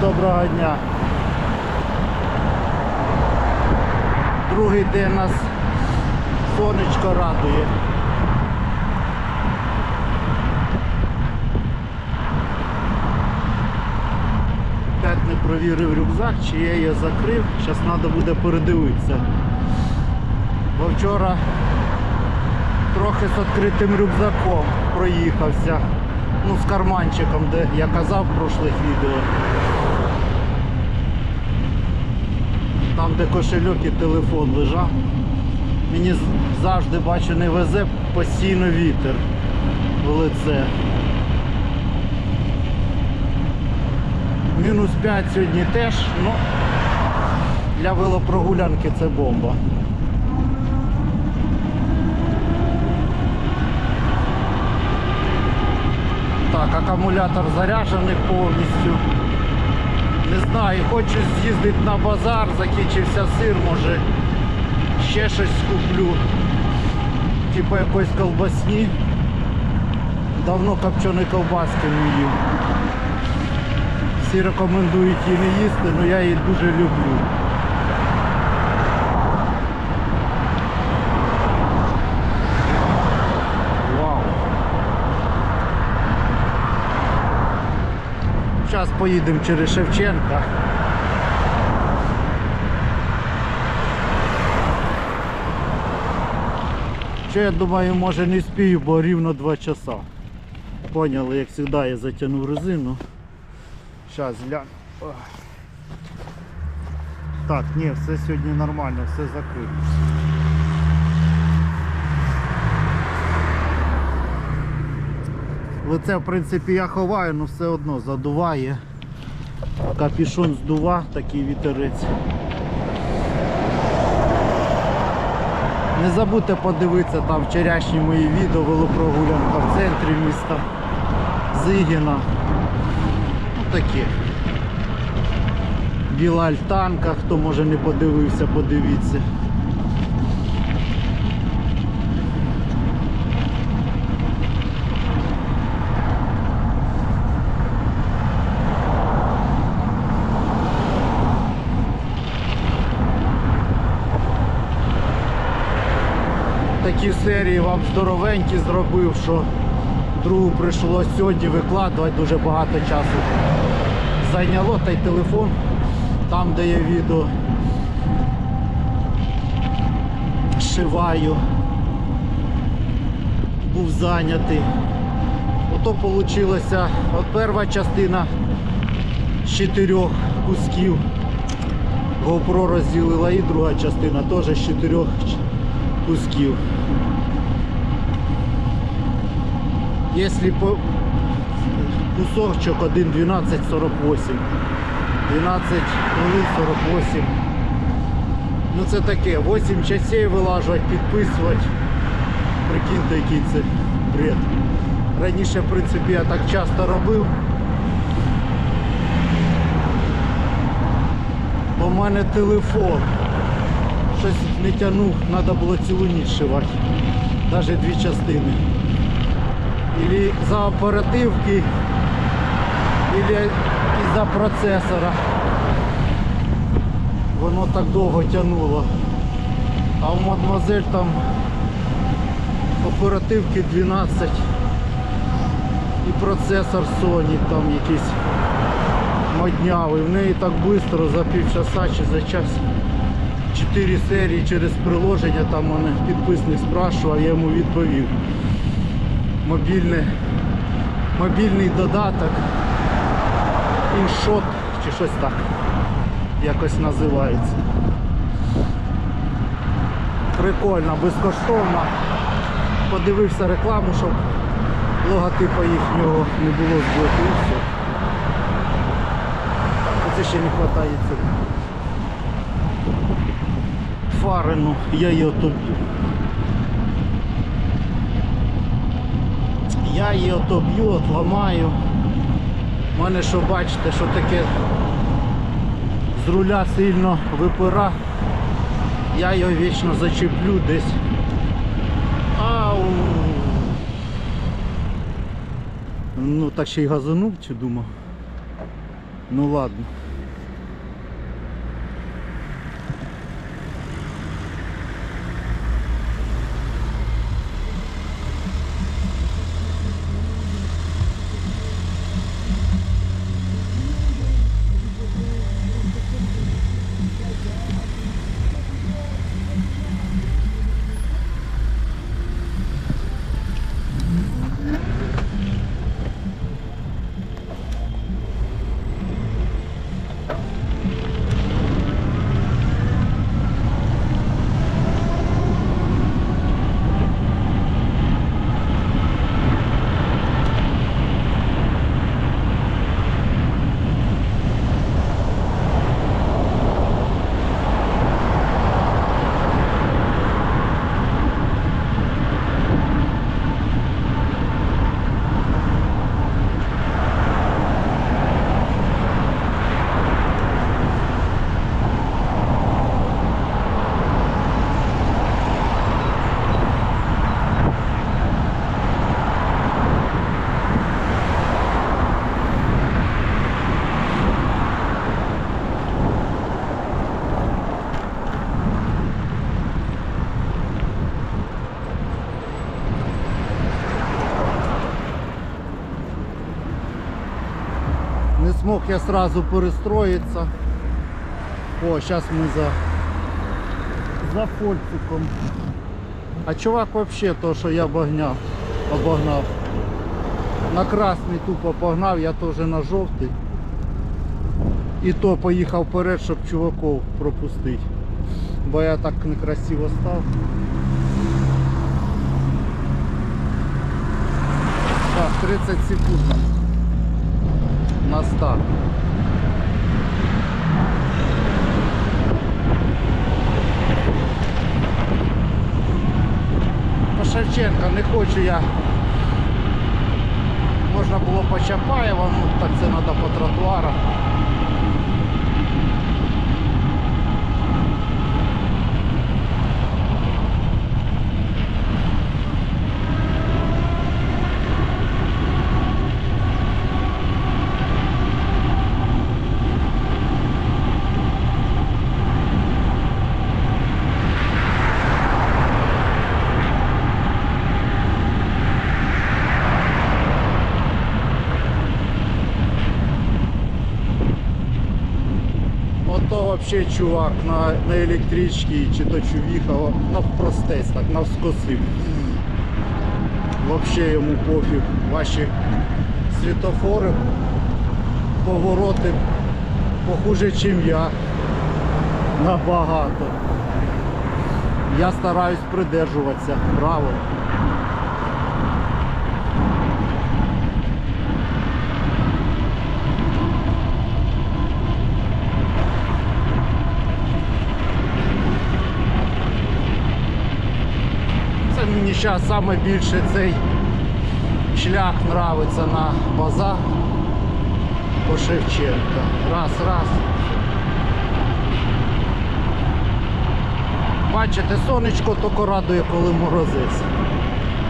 доброго дня. Другий день нас сонечко радує. П'ять не провірив рюкзак, чи я її закрив. Зараз треба буде передивитися. Бо вчора трохи з відкритим рюкзаком проїхався. Ну, з карманчиком, де я казав в прошлих відео. Там, де кошельок і телефон лежав. Мені завжди бачу не везе постійно вітер в лице. Мінус 5 сьогодні теж, ну для велопрогулянки це бомба. Так, акумулятор заряджений повністю. Не знаю, хочу з'їздити на базар, закінчився сир, може ще щось куплю. Типу якоїсь колбасні. Давно копченої ковбаски не їв. Всі рекомендують її не їсти, але я її дуже люблю. Зараз поїдемо через Шевченка. Що я думаю, може не спію, бо рівно 2 часа. Поняли, як завжди я затягнув резину. Зараз гляну. Так, ні, все сьогодні нормально, все закрито. Лице в принципі я ховаю, але все одно задуває. Капюшон здува, такий вітерець. Не забудьте подивитися там вчорашні мої відео велопрогулянка в центрі міста Зигіна. Ну такі. Біла альтанка, хто може не подивився, подивіться. Такі серії вам здоровенькі зробив, що другу прийшлося сьогодні викладувати, дуже багато часу зайняло, та й телефон там, де я відео. Шиваю, був зайнятий. Ото вийшло от перша частина з чотирьох кусків. GoPro розділила і друга частина теж з чотирьох кусків. Якщо по кусочок 1 12 48. 12 хвилин 48. Ну це таке, 8 часів вилажувати, підписувати. Прикиньте, який це бред. Раніше, в принципі, я так часто робив. В мене телефон. Щось не тягнув, треба було цілу ніч шивати. Навіть дві частини. Или за оперативки, или із-за процесора. Воно так довго тягнуло. А у мадемуазель там оперативки 12 і процесор Sony там якийсь моднявий. В неї так швидко за півчаса чи за час. Чотири серії через приложення, там мене підписник спрашував, я йому відповів. Мобільне, мобільний додаток, іншот чи щось так якось називається. Прикольно, безкоштовно. Подивився рекламу, щоб логотипа їхнього не було збиту і все. Оце ще не вистачає цього. Фарину, я її отоб'ю. Я її отоб'ю, отламаю. У мене що бачите, що таке з руля сильно випира. Я його вічно зачеплю десь. Ау! Ну так ще й газанув чи думав. Ну ладно. Я сразу перестроиться. О, сейчас мы за за фольциком. А чувак вообще то, що я обогняв, обогнав. На красний тупо погнав, я теж на жовтий. І то поїхав вперед, щоб чуваків пропустити. Бо я так некрасиво став. Так, 30 секунд на старт. По Шевченка не хочу я. Можна було по Чапаєва, ну так це треба по тротуарах. Вообще чувак на, на електричці чи то чувіха навпростець, так навскосив. Вообще йому пофіг. Ваші світофори, повороти похуже, ніж я. Набагато. Я стараюсь придержуватися правил. Мені зараз саме більше цей шлях нравиться на базар по Шевченка. Раз, раз. Бачите, сонечко тільки радує, коли морозиться.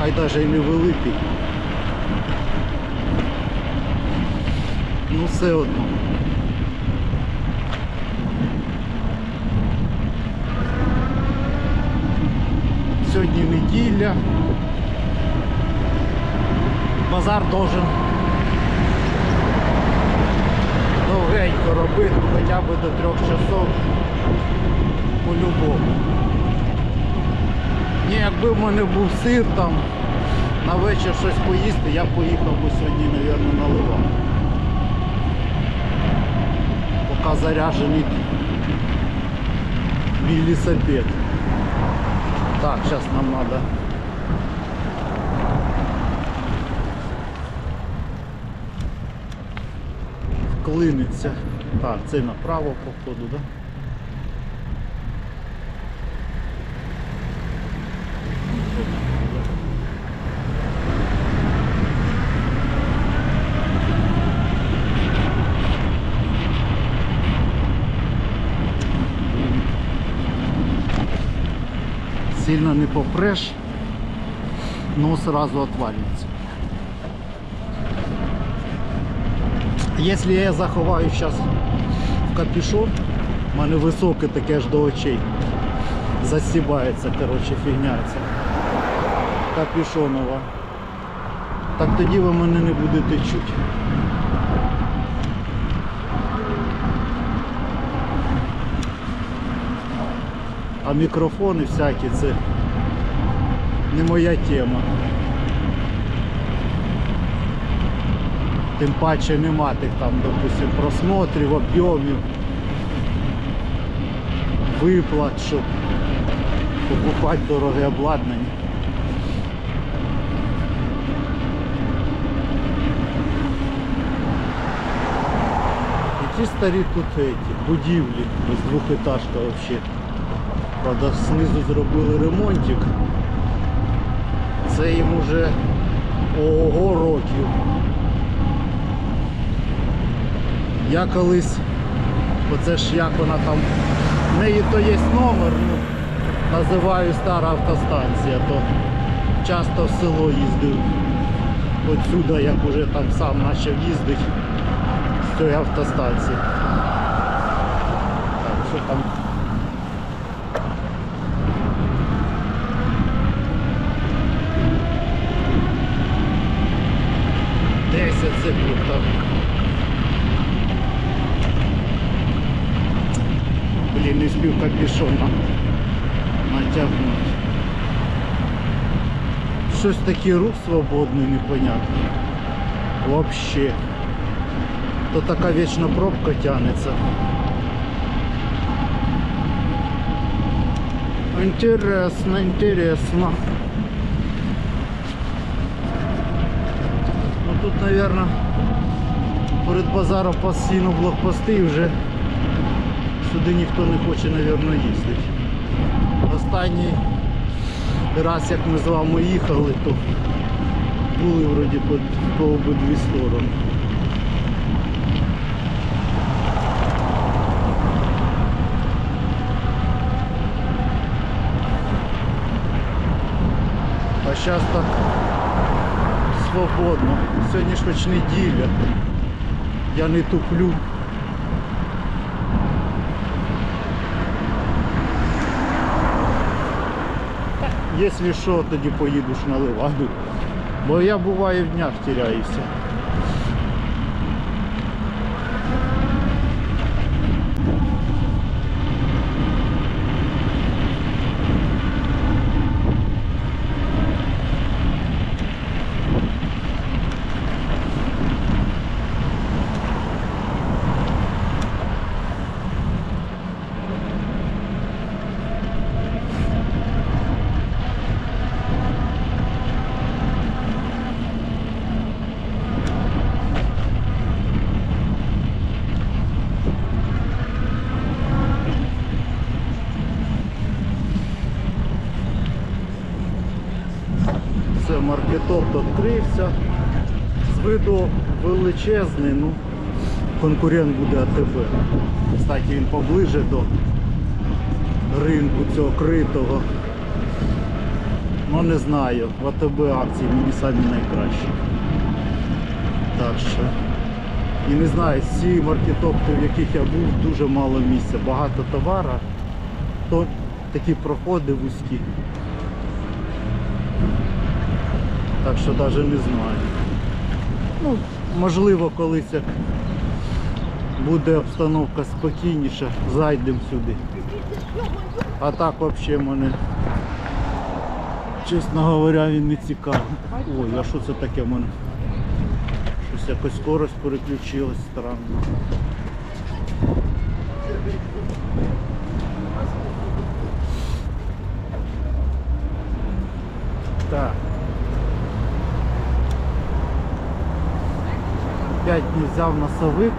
Хай навіть і невеликий. Ну все одно. Сьогодні неділя. Базар должен довгенько робити, хоча б до трьох часов по-любому. Ні, якби в мене був сир там, на вечір щось поїсти, я поїхав би сьогодні, мабуть, на Ливан. Поки заряджений велосипед. Так, сейчас нам надо. Вклиниться. Так, це направо походу, да? Сильно не попрешь, но сразу отвалится. Якщо я заховаю зараз в капюшон, в мене високе таке аж до очей. Засібається, коротше, фігня ця. Капюшонова. Так тоді ви мене не будете чути. А мікрофони всякі це не моя тема. Тим паче нема тих там, допустим, просмотрів, об'ємів, виплат, щоб покупати дороге обладнання. І ті старі тут эти, будівлі, ось двохетажка взагалі. Правда, знизу зробили ремонтик. Це їм уже ого років. Я колись, оце ж як вона там, в неї то є номер, ну, називаю стара автостанція, то часто в село їздив. Отсюда, як уже там сам почав їздити з цієї автостанції. Так, що там? Десять секунд там. Блін, не спів капюшон на- натягнути. Щось такий рух свободний, непонятний. Вообще. То така вічна пробка тянеться. Інтересно, інтересно. Ну тут, наверное, перед базаром постійно блокпости і вже сюди ніхто не хоче, наверное, їздити. Останній раз, як ми з вами їхали, то були вроді по, по обидві сторони. А зараз так свободно. Сьогодні ж хоч неділя. Я не туплю. Якщо що, тоді поїдеш на Леваду. Бо я буваю в днях теряюся. Все, відкрився. З виду величезний, ну конкурент буде АТБ. Кстати, він поближе до ринку цього критого. Ну не знаю, в АТБ акції мені самі найкращі. Так що. І не знаю, з ці маркетопти, в яких я був, дуже мало місця. Багато товара, то такі проходи вузькі. Так що навіть не знаю. Ну, можливо, колись як буде обстановка спокійніша, зайдемо сюди. А так взагалі мене, чесно говоря, він не цікавий. Ой, а що це таке в мене? Щось якось скорость переключилась странно. Так. Опять не взяв носовик.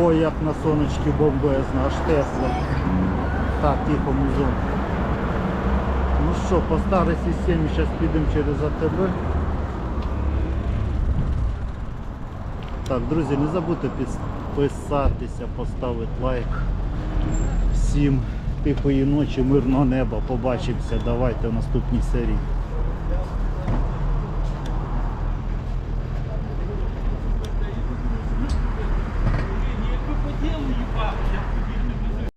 Ой, як на сонечки бомбезно, аж тепло. Так, тихо, музон. Ну що, по старій системі зараз підемо через АТБ. Так, друзі, не забудьте підписатися, поставити лайк. Всім тихої ночі, мирного неба. Побачимося. Давайте в наступній серії.